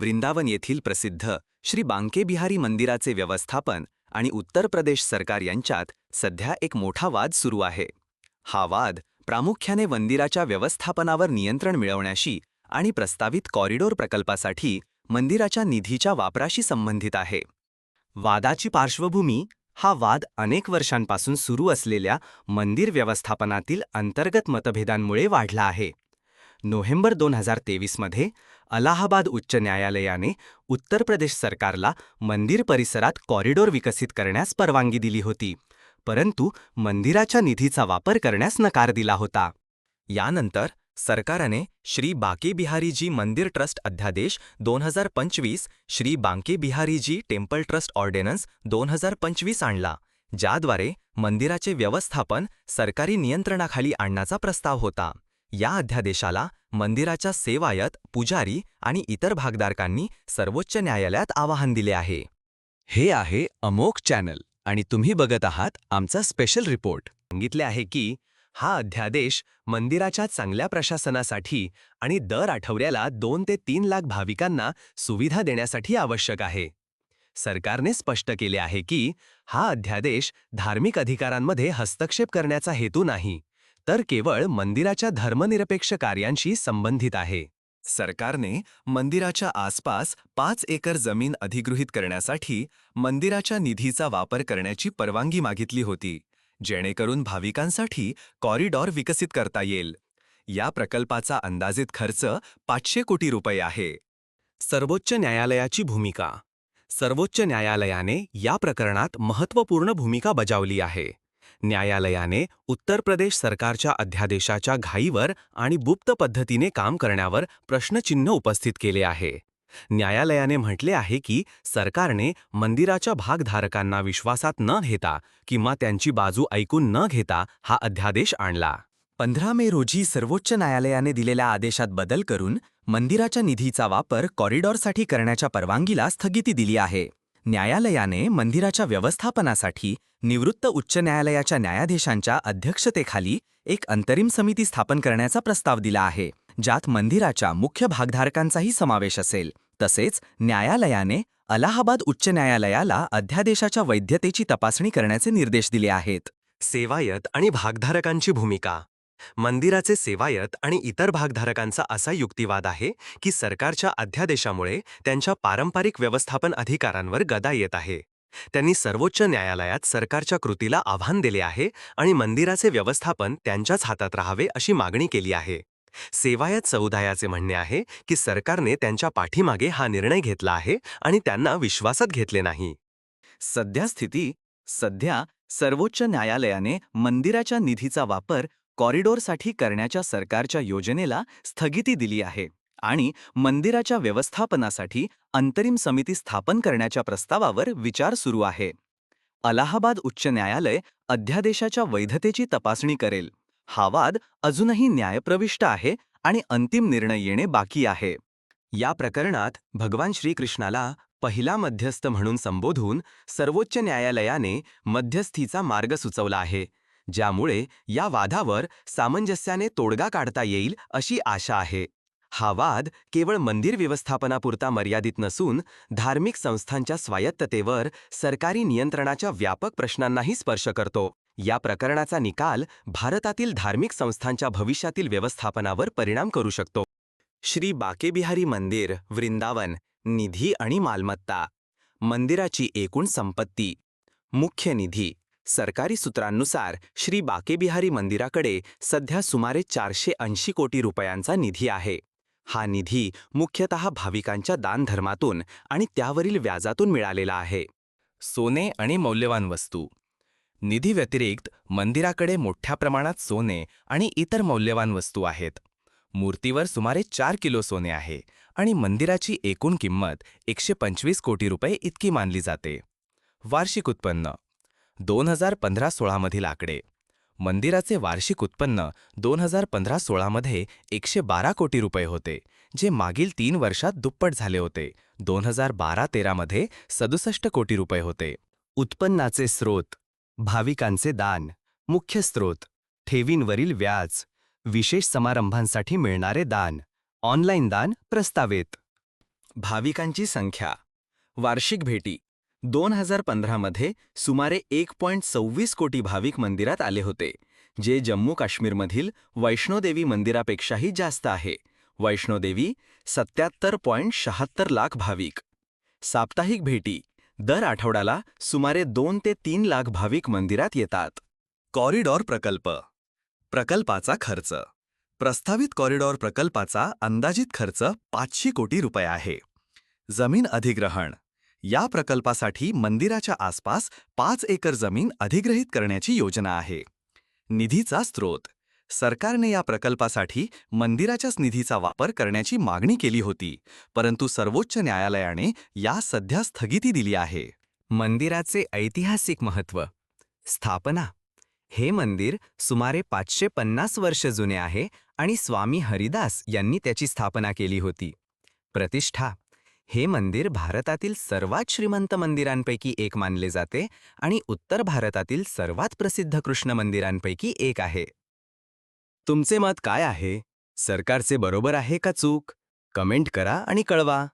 वृंदावन येथील प्रसिद्ध श्री बांके बिहारी मंदिराचे व्यवस्थापन आणि उत्तर प्रदेश सरकार यांच्यात सध्या एक मोठा वाद सुरू आहे. हा वाद प्रामुख्याने मंदिराच्या व्यवस्थापनावर नियंत्रण मिळवण्याशी आणि प्रस्तावित कॉरिडोर प्रकल्पासाठी मंदिराच्या निधीच्या वापराशी संबंधित आहे. वादाची पार्श्वभूमी हा वाद अनेक वर्षांपासून सुरू असलेल्या मंदिर व्यवस्थापनातील अंतर्गत मतभेदांमुळे वाढला आहे. नोव्हेंबर दोन हजार तेवीसमध्ये अलाहाबाद उच्च न्यायालयाने उत्तर प्रदेश सरकारला मंदिर परिसरात कॉरिडोर विकसित करण्यास परवानगी दिली होती परंतु मंदिराच्या निधीचा वापर करण्यास नकार दिला होता. यानंतर सरकारने श्री बाके बिहारीजी मंदिर ट्रस्ट अध्यादेश दोन हजार पंचवीस Shri Banke Bihariji temple trust ordinance दोन हजार पंचवीस आणला ज्याद्वारे मंदिराचे व्यवस्थापन सरकारी नियंत्रणाखाली आणण्याचा प्रस्ताव होता. या अध्यादेशाला मंदिराच्या सेवायत पुजारी आणि इतर भागधारकांनी सर्वोच्च न्यायालयात आवाहन दिले आहे. हे आहे अमोक चॅनल आणि तुम्ही बघत आहात आमचा स्पेशल रिपोर्ट. सांगितले आहे की हा अध्यादेश मंदिराच्या चांगल्या प्रशासनासाठी आणि दर आठवड्याला दोन ते तीन लाख भाविकांना सुविधा देण्यासाठी आवश्यक आहे. सरकारने स्पष्ट केले आहे की हा अध्यादेश धार्मिक अधिकारांमध्ये हस्तक्षेप करण्याचा हेतू नाही. तर केवळ मंदिराच्या धर्मनिरपेक्ष कार्यांशी संबंधित आहे. सरकारने मंदिराच्या आसपास पाच एकर जमीन अधिगृहीत करण्यासाठी मंदिराच्या निधीचा वापर करण्याची परवानगी मागितली होती जेणेकरून भाविकांसाठी कॉरिडॉर विकसित करता येईल. या प्रकल्पाचा अंदाजित खर्च पाचशे कोटी रुपये आहे. सर्वोच्च न्यायालयाची भूमिका. सर्वोच्च न्यायालयाने या प्रकरणात महत्त्वपूर्ण भूमिका बजावली आहे. न्यायालयाने उत्तर प्रदेश सरकारच्या अध्यादेशाच्या घाईवर आणि गुप्त पद्धतीने काम करण्यावर प्रश्नचिन्ह उपस्थित केले आहे. न्यायालयाने म्हटले आहे की सरकारने मंदिराच्या भागधारकांना विश्वासात न घेता किंवा त्यांची बाजू ऐकून न घेता हा अध्यादेश आणला. पंधरा मे रोजी सर्वोच्च न्यायालयाने दिलेल्या आदेशात बदल करून मंदिराच्या निधीचा वापर कॉरिडॉरसाठी करण्याच्या परवानगीला स्थगिती दिली आहे. न्यायालयाने मंदिराच्या व्यवस्थापनासाठी निवृत्त उच्च न्यायालयाच्या न्यायाधीशांच्या अध्यक्षतेखाली एक अंतरिम समिती स्थापन करण्याचा प्रस्ताव दिला आहे ज्यात मंदिराच्या मुख्य भागधारकांचाही समावेश असेल. तसेच न्यायालयाने अलाहाबाद उच्च न्यायालयाला अध्यादेशाच्या वैधतेची तपासणी करण्याचे निर्देश दिले आहेत. सेवायत आणि भागधारकांची भूमिका मंदिराचे सेवायत आणि इतर भागधारकांचा असा युक्तिवाद आहे की सरकारच्या अध्यादेशामुळे त्यांच्या पारंपरिक व्यवस्थापन अधिकारांवर गदा येत आहे. त्यांनी सर्वोच्च न्यायालयात सरकारच्या कृतीला आव्हान दिले आहे आणि मंदिराचे व्यवस्थापन त्यांच्याच हातात राहावे अशी मागणी केली आहे. सेवायत समुदायाचे म्हणणे आहे की सरकारने त्यांच्या पाठीमागे हा निर्णय घेतला आहे आणि त्यांना विश्वासात घेतले नाही. सध्या स्थिती सध्या सर्वोच्च न्यायालयाने मंदिराच्या निधीचा वापर कॉरिडॉरसाठी करण्याच्या सरकारच्या योजनेला स्थगिती दिली आहे आणि मंदिराच्या व्यवस्थापनासाठी अंतरिम समिती स्थापन करण्याच्या प्रस्तावावर विचार सुरू आहे. अलाहाबाद उच्च न्यायालय अध्यादेशाच्या वैधतेची तपासणी करेल. हा वाद अजूनही न्यायप्रविष्ट आहे आणि अंतिम निर्णय येणे बाकी आहे. या प्रकरणात भगवान श्रीकृष्णाला पहिला मध्यस्थ म्हणून संबोधून सर्वोच्च न्यायालयाने मध्यस्थीचा मार्ग सुचवला आहे. ज्यामुळे या वादावर सामंजस्याने तोडगा काढता येईल अशी आशा आहे. हा वाद केवळ मंदिर व्यवस्थापनापुरता मर्यादित नसून धार्मिक संस्थांच्या स्वायत्ततेवर सरकारी नियंत्रणाच्या व्यापक प्रश्नांनाही स्पर्श करतो. या प्रकरणाचा निकाल भारतातील धार्मिक संस्थांच्या भविष्यातील व्यवस्थापनावर परिणाम करू शकतो. श्री बाकेबिहारी मंदिर वृंदावन निधी आणि मालमत्ता. मंदिराची एकूण संपत्ती. मुख्य निधी. सरकारी सूत्रांनुसार श्री बाकेबिहारी मंदिराकडे सध्या सुमारे चारशे ऐंशी कोटी रुपयांचा निधी आहे. हा निधी मुख्यतः भाविकांच्या दानधर्मातून आणि त्यावरील व्याजातून मिळालेला आहे. सोने आणि मौल्यवान वस्तू. निधी व्यतिरिक्त मंदिराकडे मोठ्या प्रमाणात सोने आणि इतर मौल्यवान वस्तू आहेत. मूर्तीवर सुमारे चार किलो सोने आहे आणि मंदिराची एकूण किंमत एकशे पंचवीस कोटी रुपये इतकी मानली जाते. वार्षिक उत्पन्न. दोन हजार पंधरा सोळामधील आकडे. मंदिराचे वार्षिक उत्पन्न दोन हजार पंधरा सोळामध्ये एकशे बारा कोटी रुपये होते जे मागील तीन वर्षात दुप्पट झाले होते. दोन हजार बारा तेरामध्ये सदुसष्ट कोटी रुपये होते. उत्पन्नाचे स्रोत भाविकांचे दान मुख्य स्रोत ठेवींवरील व्याज विशेष समारंभांसाठी मिळणारे दान ऑनलाईन दान प्रस्तावित. भाविकांची संख्या वार्षिक भेटी दोन हजार पंधरामध्ये सुमारे एक पॉईंट सव्वीस कोटी भाविक मंदिरात आले होते जे जम्मू काश्मीरमधील वैष्णोदेवी मंदिरापेक्षाही जास्त आहे. वैष्णोदेवी सत्याहत्तर पॉईंट शहात्तर लाख भाविक. साप्ताहिक भेटी दर आठवड्याला सुमारे दोन ते तीन लाख भाविक मंदिरात येतात. कॉरिडॉर प्रकल्प प्रकल्पाचा खर्च. प्रस्तावित कॉरिडॉर प्रकल्पाचा अंदाजित खर्च पाचशे कोटी रुपये आहे. जमीन अधिग्रहण या प्रकल्पासाठी मंदिराच्या आसपास पाच एकर जमीन अधिग्रहित करण्याची योजना आहे. निधीचा स्रोत. सरकारने या प्रकल्पासाठी मंदिराच्याच निधीचा वापर करण्याची मागणी केली होती परंतु सर्वोच्च न्यायालयाने या सध्या स्थगिती दिली आहे. मंदिराचे ऐतिहासिक महत्त्व. स्थापना. हे मंदिर सुमारे पाचशे पन्नास वर्ष जुने आहे आणि स्वामी हरिदास यांनी त्याची स्थापना केली होती. प्रतिष्ठा. हे मंदिर भारतातील सर्वात श्रीमंत मंदिरांपैकी एक मानले जाते आणि उत्तर भारतातील सर्वात प्रसिद्ध कृष्ण मंदिरांपैकी एक आहे. तुमचे मत काय आहे? सरकारचे बरोबर आहे का चूक? कमेंट करा आणि कळवा.